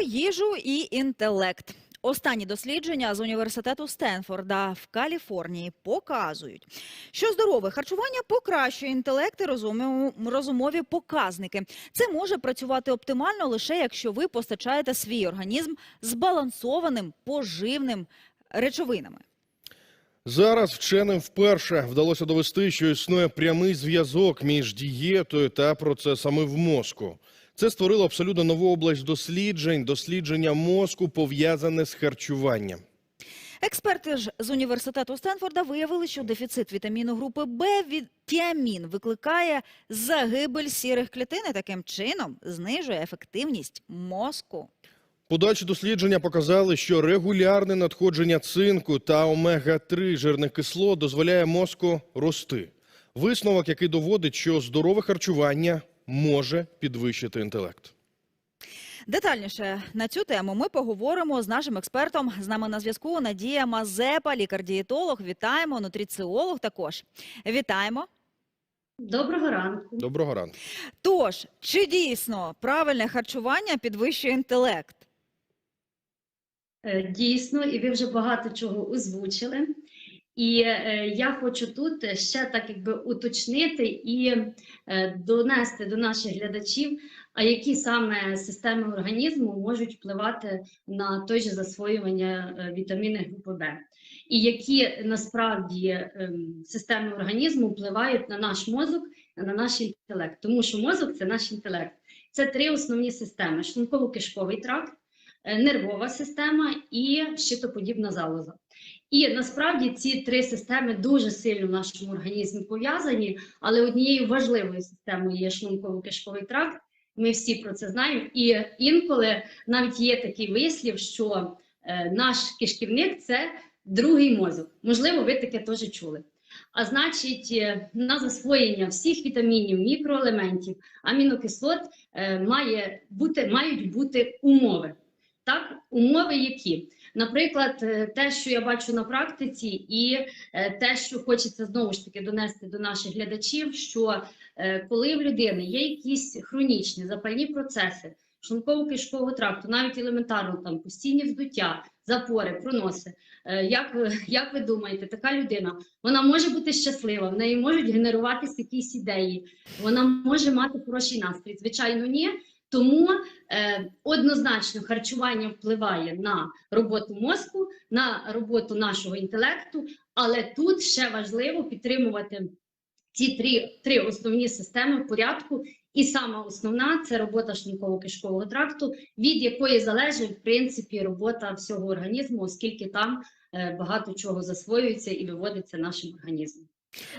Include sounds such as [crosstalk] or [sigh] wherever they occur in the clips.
їжу і інтелект. Останні дослідження з університету Стенфорда в Каліфорнії показують, що здорове харчування покращує інтелект і розумові показники. Це може працювати оптимально лише якщо ви постачаєте свій організм збалансованим поживним речовинами. Зараз вченим вперше вдалося довести, що існує прямий зв'язок між дієтою та процесами в мозку. Це створило абсолютно нову область досліджень, дослідження мозку пов'язане з харчуванням. Експерти ж з університету Стенфорда виявили, що дефіцит вітаміну групи Б від тіамін викликає загибель сірих клітин і таким чином знижує ефективність мозку. Подальші дослідження показали, що регулярне надходження цинку та омега-3 жирних кислот дозволяє мозку рости. Висновок, який доводить, що здорове харчування може підвищити інтелект. Детальніше на цю тему ми поговоримо з нашим експертом. З нами на зв'язку Надія Мазепа, лікар-дієтолог. Вітаємо, нутриціолог також. Вітаємо. Доброго ранку. Доброго ранку. Тож, чи дійсно правильне харчування підвищує інтелект? Е, Дійсно, і ви вже багато чого озвучили. І е, я хочу тут ще так якби уточнити і е, донести до наших глядачів, а які саме системи організму можуть впливати на той же засвоювання е, вітаміни групи Б, і які насправді ем, системи організму впливають на наш мозок, на наш інтелект. Тому що мозок це наш інтелект. Це три основні системи: шлунково-кишковий тракт, нервова система і щитоподібна залоза. І насправді ці три системи дуже сильно в нашому організмі пов'язані, але однією важливою системою є шлунково-кишковий тракт. Ми всі про це знаємо. І інколи навіть є такий вислів, що е, наш кишківник це другий мозок. Можливо, ви таке теж чули. А значить, е, на засвоєння всіх вітамінів, мікроелементів, амінокислот е, має бути, мають бути умови. Так, умови які? Наприклад, е, те, що я бачу на практиці, і е, те, що хочеться знову ж таки донести до наших глядачів, що е, коли в людини є якісь хронічні запальні процеси шлунково-кишкового тракту, навіть елементарно там постійні вздуття, запори, проноси. Як, [laughs] як ви думаєте, така людина вона може бути щаслива, в неї можуть генеруватися якісь ідеї, вона може мати хороший настрій? Звичайно, ні. Тому е, однозначно харчування впливає на роботу мозку, на роботу нашого інтелекту, але тут ще важливо підтримувати ці три, три основні системи в порядку. І сама основна це робота шлунково-кишкового тракту, від якої залежить в принципі робота всього організму, оскільки там е, багато чого засвоюється і виводиться нашим організмом.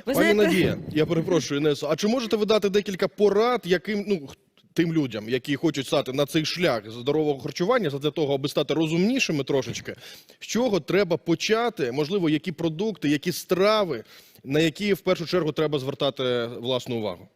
Ви Пані знаєте, Надія, [laughs] я перепрошую, Інесо, а чи можете ви дати декілька порад, яким ну тим людям, які хочуть стати на цей шлях здорового харчування, для того, аби стати розумнішими трошечки, з чого треба почати? Можливо, які продукти, які страви, на які в першу чергу треба звертати власну увагу?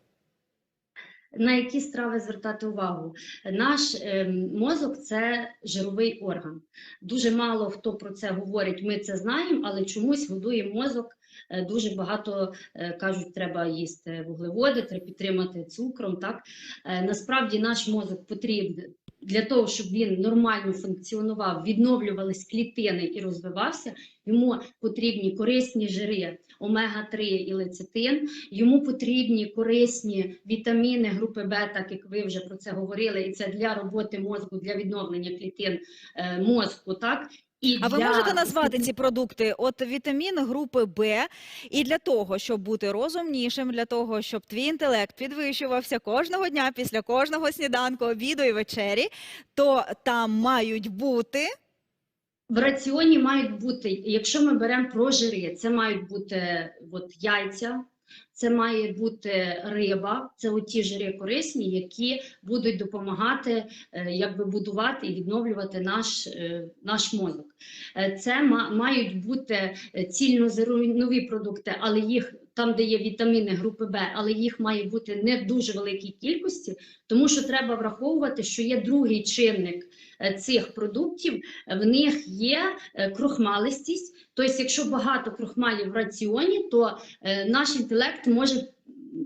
На які страви звертати увагу? Наш ем, мозок це жировий орган. Дуже мало хто про це говорить. Ми це знаємо, але чомусь годує мозок. Е, Дуже багато е, кажуть, треба їсти вуглеводи, треба підтримати цукром. Так Е, насправді наш мозок потрібен для того, щоб він нормально функціонував, відновлювались клітини і розвивався. Йому потрібні корисні жири, омега-3 і лецитин. Йому потрібні корисні вітаміни групи Б, так як ви вже про це говорили, і це для роботи мозку, для відновлення клітин мозку. Так і А ви для... можете назвати ці продукти? От вітамін групи Б, і для того, щоб бути розумнішим, для того, щоб твій інтелект підвищувався кожного дня після кожного сніданку, обіду і вечері, то там мають бути В раціоні мають бути, якщо ми беремо про жири, це мають бути от, яйця, це має бути риба, це оті жири корисні, які будуть допомагати е, якби будувати і відновлювати наш, е, наш мозок. Е, Це мають бути цільнозернові продукти, але їх там, де є вітаміни групи Б, але їх має бути не в дуже великій кількості, тому що треба враховувати, що є другий чинник е, цих продуктів, в них є е, крохмалистість. Тобто, якщо багато крохмалів в раціоні, то е, наш інтелект може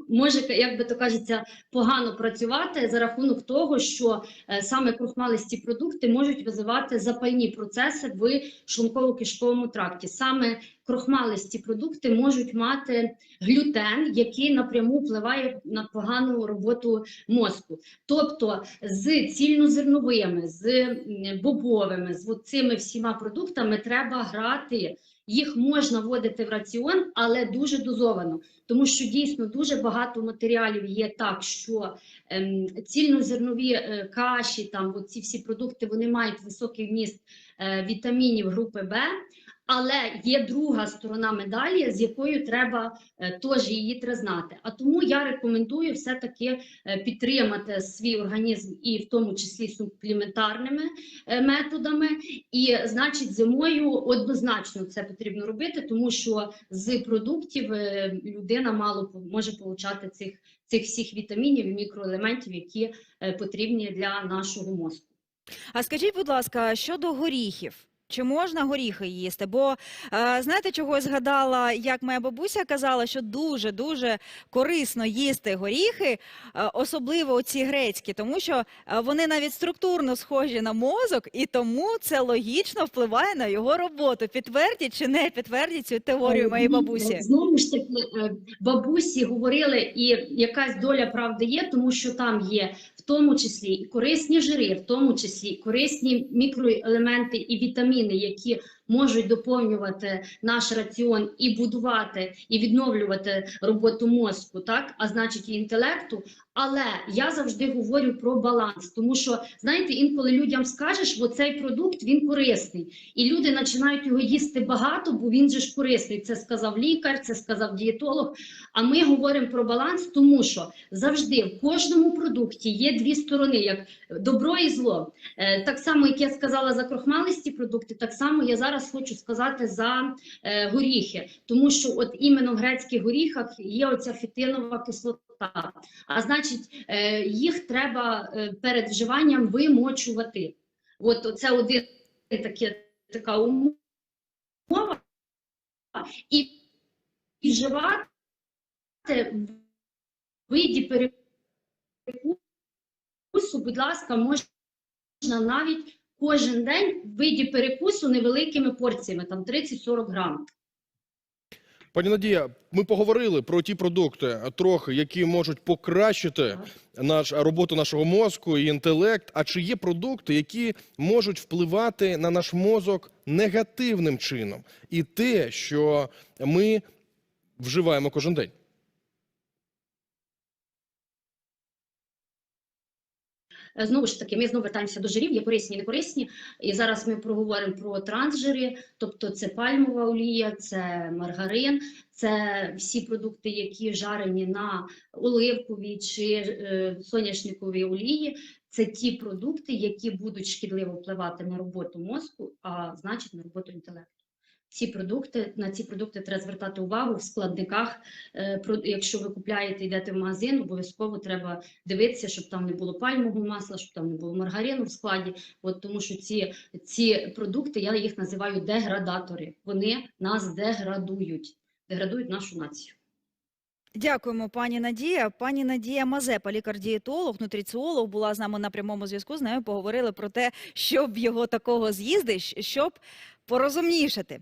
може, як би то кажеться, погано працювати за рахунок того, що саме крохмалисті продукти можуть визивати запальні процеси в шлунково-кишковому тракті. Саме крохмалисті продукти можуть мати глютен, який напряму впливає на погану роботу мозку. Тобто з цільнозерновими, з бобовими, з цими всіма продуктами треба грати. Їх можна вводити в раціон, але дуже дозовано, тому що дійсно дуже багато матеріалів є так, що ем, цільнозернові е, каші, там от ці всі продукти, вони мають високий вміст вітамінів групи Б. Але є друга сторона медалі, з якою треба е, теж її треба знати. А тому я рекомендую все-таки е, підтримати свій організм і в тому числі суплементарними е, методами. І значить, зимою однозначно це потрібно робити, тому що з продуктів е, людина мало може получати цих, цих всіх вітамінів і мікроелементів, які е, потрібні для нашого мозку. А скажіть, будь ласка, щодо горіхів. Чи можна горіхи їсти? Бо е, знаєте, чого я згадала, як моя бабуся казала, що дуже дуже корисно їсти горіхи, е, особливо ці грецькі, тому що е, вони навіть структурно схожі на мозок, і тому це логічно впливає на його роботу. Підтвердіть чи не підтвердіть цю теорію моєї бабусі? Знову ж таки, бабусі говорили, і якась доля правди є, тому що там є в тому числі і корисні жири, в тому числі і корисні мікроелементи і вітаміни, які можуть доповнювати наш раціон і будувати і відновлювати роботу мозку, так а значить і інтелекту. Але я завжди говорю про баланс, тому що знаєте, інколи людям скажеш, що цей продукт він корисний, і люди починають його їсти багато, бо він же ж корисний. Це сказав лікар, це сказав дієтолог. А ми говоримо про баланс, тому що завжди в кожному продукті є дві сторони, як добро і зло. Е, Так само, як я сказала за крохмалисті продукти, так само я зараз хочу сказати за е, горіхи, тому що от іменно в грецьких горіхах є оця фітинова кислота. А значить, е, їх треба е, перед вживанням вимочувати. От це один таке, така умова. І вживати в виді перекусу, будь ласка, можна навіть кожен день в виді перекусу невеликими порціями, там 30-40 грам. Пані Надія, ми поговорили про ті продукти трохи, які можуть покращити наш роботу нашого мозку і інтелект. А чи є продукти, які можуть впливати на наш мозок негативним чином, і те, що ми вживаємо кожен день? Знову ж таки, ми знову вертаємося до жирів, є корисні і некорисні. І зараз ми проговоримо про трансжири, тобто це пальмова олія, це маргарин, це всі продукти, які жарені на оливковій чи е, соняшниковій олії. Це ті продукти, які будуть шкідливо впливати на роботу мозку, а значить на роботу інтелекту. Ці продукти на ці продукти треба звертати увагу в складниках. Е, Якщо ви купляєте, йдете в магазин, обов'язково треба дивитися, щоб там не було пальмового масла, щоб там не було маргарину в складі. От тому що ці, ці продукти, я їх називаю деградатори. Вони нас деградують, деградують нашу націю. Дякуємо, пані Надія. Пані Надія Мазепа, лікар-дієтолог, нутриціолог, була з нами на прямому зв'язку. З нею поговорили про те, щоб його такого з'їсти, щоб порозумнішати.